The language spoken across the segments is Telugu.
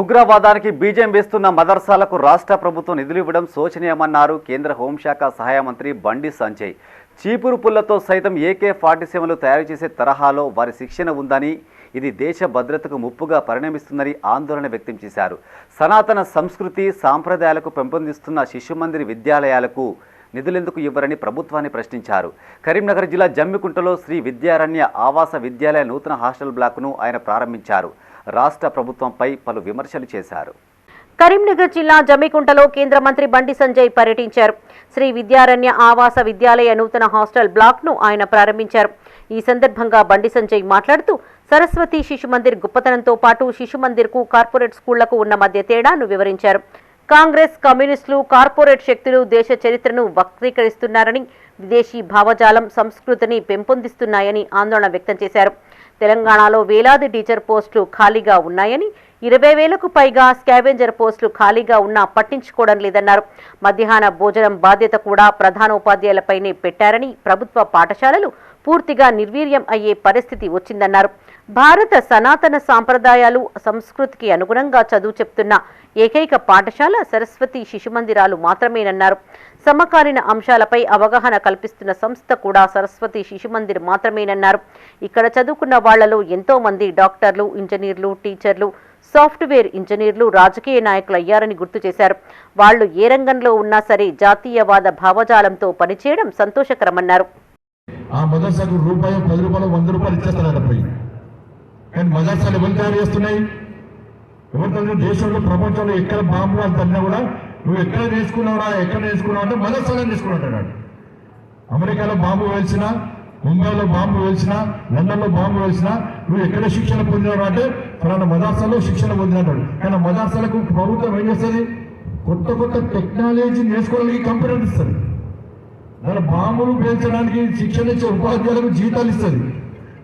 ఉగ్రవాదానికి బీజం వేస్తున్న మదర్సాలకు రాష్ట్ర ప్రభుత్వం నిధులు ఇవ్వడం శోచనీయమన్నారు కేంద్ర హోంశాఖ సహాయ మంత్రి బండి సంజయ్. చీపురు పుల్లతో సైతం ఏకే ఫార్టీ సెవెన్లు తయారు చేసే తరహాలో వారి శిక్షణ ఉందని ఇది దేశ భద్రతకు ముప్పుగా పరిణమిస్తుందని ఆందోళన వ్యక్తం చేశారు. సనాతన సంస్కృతి సాంప్రదాయాలకు పెంపొందిస్తున్న శిశుమందిరి విద్యాలయాలకు నిధులెందుకు ఇవ్వరని ప్రభుత్వాన్ని ప్రశ్నించారు. కరీంనగర్ జిల్లా జమ్మికుంటలో శ్రీ విద్యారణ్య ఆవాస విద్యాలయ నూతన హాస్టల్ బ్లాక్ను ఆయన ప్రారంభించారు. రాష్ట్ర ప్రభుత్వంపై పలు విమర్శలు చేశారు. కరీంనగర్ జిల్లా జమ్మికుంటలో కేంద్ర మంత్రి బండి సంజయ్ పర్యటించారు. శ్రీ విద్యారణ్య ఆవాస విద్యాలయ నూతన హాస్టల్ బ్లాక్ను ఆయన ప్రారంభించారు. ఈ సందర్భంగా బండి సంజయ్ మాట్లాడుతూ సరస్వతి శిశు మందిర్ గొప్పతనంతో పాటు శిశు మందిర్కు కార్పొరేట్ స్కూళ్ళకు ఉన్న మధ్య తేడాను వివరించారు. కాంగ్రెస్ కమ్యూనిస్టులు కార్పొరేట్ శక్తులు దేశ చరిత్రను వక్రీకరిస్తున్నారని విదేశీ భావజాలం సంస్కృతిని పెంపొందిస్తున్నాయని ఆందోళన వ్యక్తం చేశారు. తెలంగాణలో వేలాది టీచర్ పోస్టులు ఖాళీగా ఉన్నాయని ఇరవై వేలకు పైగా స్కావెంజర్ పోస్టులు ఖాళీగా ఉన్నా పట్టించుకోవడం లేదన్నారు. మధ్యాహ్న భోజనం బాధ్యత కూడా ప్రధానోపాధ్యాయులపైనే పెట్టారని ప్రభుత్వ పాఠశాలలు పూర్తిగా నిర్వీర్యం అయ్యే పరిస్థితి వచ్చిందన్నారు. భారత సనాతన సాంప్రదాయాలు సంస్కృతికి అనుగుణంగా చదువు చెప్తున్న ఏకైక పాఠశాల సరస్వతి శిశు మందిరాలు మాత్రమేనన్నారు. సమకాలీన అంశాలపై అవగాహన కల్పిస్తున్న సంస్థ కూడా సరస్వతి శిశుమందిర్ మాత్రమేనన్నారు. ఇక్కడ చదువుకున్న వాళ్ళలో ఎంతో మంది డాక్టర్లు ఇంజనీర్లు టీచర్లు సాఫ్ట్వేర్ ఇంజనీర్లు రాజకీయ నాయకులు అయ్యారని గుర్తు చేశారు. వాళ్ళు ఏ రంగంలో ఉన్నా సరే జాతీయవాద భావజాలంతో పనిచేయడం సంతోషకరమన్నారు. ఆ మదర్సాకు రూపాయి పది రూపాయలు వంద రూపాయలు ఇచ్చేస్తారట పోయి. కానీ మదర్సాలు ఎవరు తయారు చేస్తున్నాయి? ఎవరు దేశంలో ప్రపంచంలో ఎక్కడ బాంబు అని తన్నా కూడా నువ్వు ఎక్కడ నేర్చుకున్నావురా ఎక్కడ నేర్చుకున్నావు అంటే మదర్సాలో నేర్చుకున్నాడు అమెరికాలో బాంబు వేల్చినా ముంబైలో బాంబు వేల్చినా లండన్లో బాంబు వేల్చినా నువ్వు ఎక్కడ శిక్షణ పొందినావు అంటే ఫలానా మదర్సాలో శిక్షణ పొందినాడు కానీ ఆ ప్రభుత్వం ఏం చేస్తుంది? కొత్త కొత్త టెక్నాలజీ నేర్చుకోవడానికి కంపెనీలు ఇస్తుంది. దాని బాంబులు పేల్చడానికి శిక్షణ ఇచ్చే ఉపాధ్యాయులకు జీతాలు ఇస్తుంది.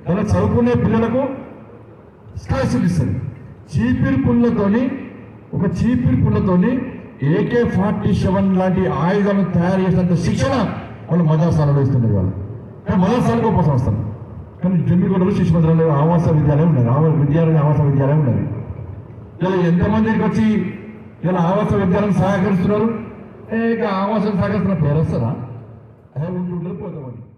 దాని చదువుకునే పిల్లలకు స్కాలర్షిప్ ఇస్తుంది. చీపిరి పుల్లతోని ఒక చీపిరి పుల్లతోని ఏకే ఫార్టీ సెవెన్ లాంటి ఆయుధాలను తయారు చేసినంత శిక్షణ వాళ్ళు మదాసాలలో ఇస్తున్నారు వాళ్ళు మదాసాలకు మదర్సాలు గొప్ప సంస్థలు కానీ జమ్మిగూడలో శిశు ఆవాస విద్యాలయం ఉన్నది. ఆవాస విద్యాలయం ఆవాస విద్యాలయం ఉన్నది. ఇలా ఎంతమందికి వచ్చి ఇలా ఆవాస విద్యాలయం సహకరిస్తున్నారు? ఇక ఆవాసం సహకరిస్తున్న పేరు వస్తుందా? అదే ఉంటుండే పోతామని